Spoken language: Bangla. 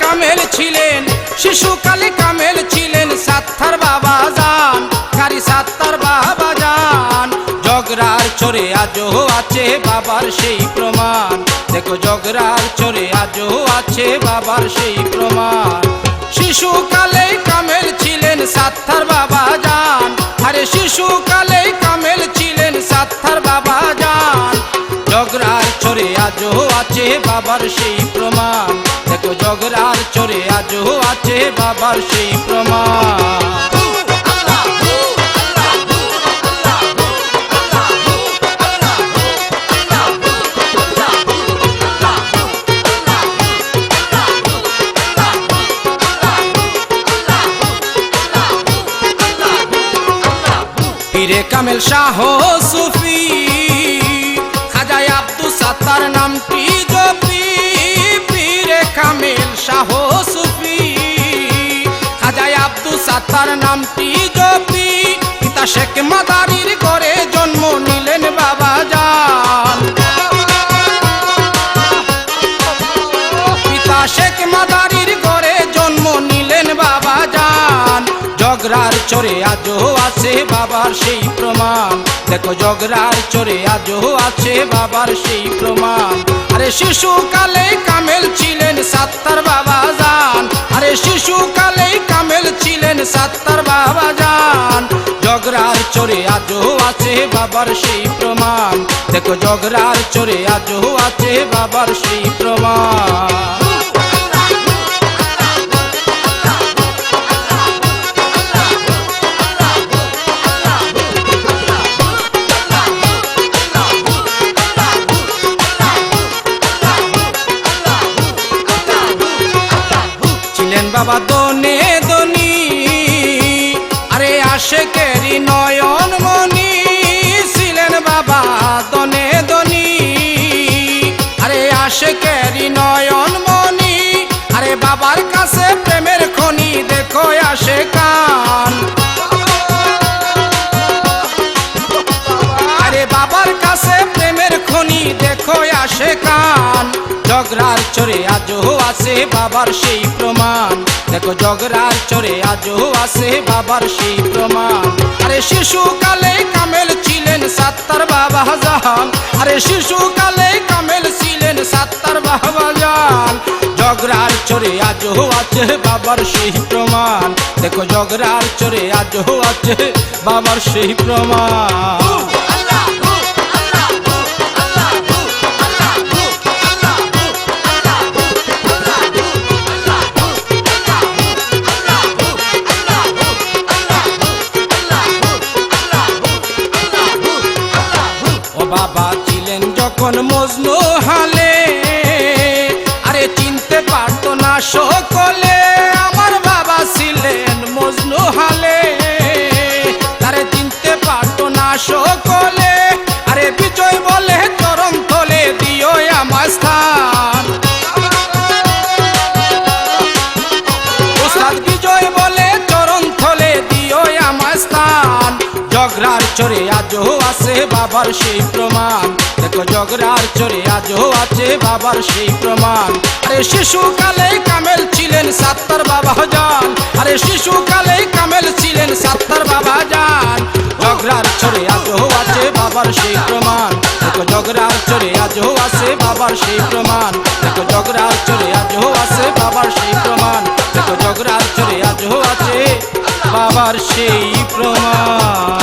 কামেল ছিলেন শিশুকালে কামেল ছিলেন, সাত্তার বাবা যান কারি সাত্তার বাবা যান জগরার চোরে আজও আছে বাবার সেই প্রমাণ। দেখো জগরার চোরে আজও আছে বাবার সেই প্রমাণ। শিশুকালে কামেল ছিলেন, সাত্তার বাবা যান আরে শিশুকালে কামেল ছিলেন, সাত্তার বাবা যান জগরার চোরে আজও আছে বাবার সেই প্রমাণ। দেখো জগরার চোরে আজও আছে বাবার সেই প্রমাণ। পীরে কামেল শাহ সুফি কামেল শাহ সুফি। খাজাই আব্দু সাত্তার নামটি জপি পিতা শেখ মাদারির করে জন্ম নিলেন বাবা যান পিতা শেখ মাদারির করে জন্ম নিলেন বাবা যান জগরার চোরে আজও আছে বাবার সেই প্রমাণ। দেখো জগরার চোরে আজও আছে বাবার সেই প্রমাণ। আরে শিশুকালে কামেল ছিলেন সাত্তার বাবা যান আরে শিশুকালে কামেল ছিলেন সাত্তার বাবা যান জগরার চোরে আজও আছে বাবার সেই প্রমাণ। দেখো জগরার চোরে আজও আছে বাবার সেই প্রমাণ। জগরার চোরে আজও আছে বাবার সেই প্রমাণ। দেখো জগরার চোরে আজও আছে বাবার সেই প্রমাণ। আরে শিশুকালে কামেল ছিলেন সাত্তার বাবা জাহান। আরে শিশুকালে কামেল ছিলেন সাত্তার বাবা জান জগরার চোরে আজও আছে বাবার সেই প্রমাণ। দেখো জগরার চোরে আজও আছে বাবার সেই প্রমাণ। সকলে, আরে বিজয় বলে চরম তলে দিও আমার স্থান। বিজয় বলে চরণ থলে দিও আমার স্থান। জগরার চোরে আজও আছে বাবার সেই প্রমাণ। দেখো জগরার চোরে আজও আছে বাবার সেই প্রমাণ। আরে শিশুকালে কামেল ছিলেন সাত্তার বাবা যান আরে শিশুকালে কামেল ছিলেন সাত্তার বাবা যান জগরার চোরে বাবার সেই প্রমাণ। দেখো জগরার চরে আজও আছে বাবার সেই প্রমাণ। দেখো জগরার চরে আজও আছে বাবার সেই প্রমাণ। দেখো জগরার চরে আজও আছে বাবার সেই প্রমাণ।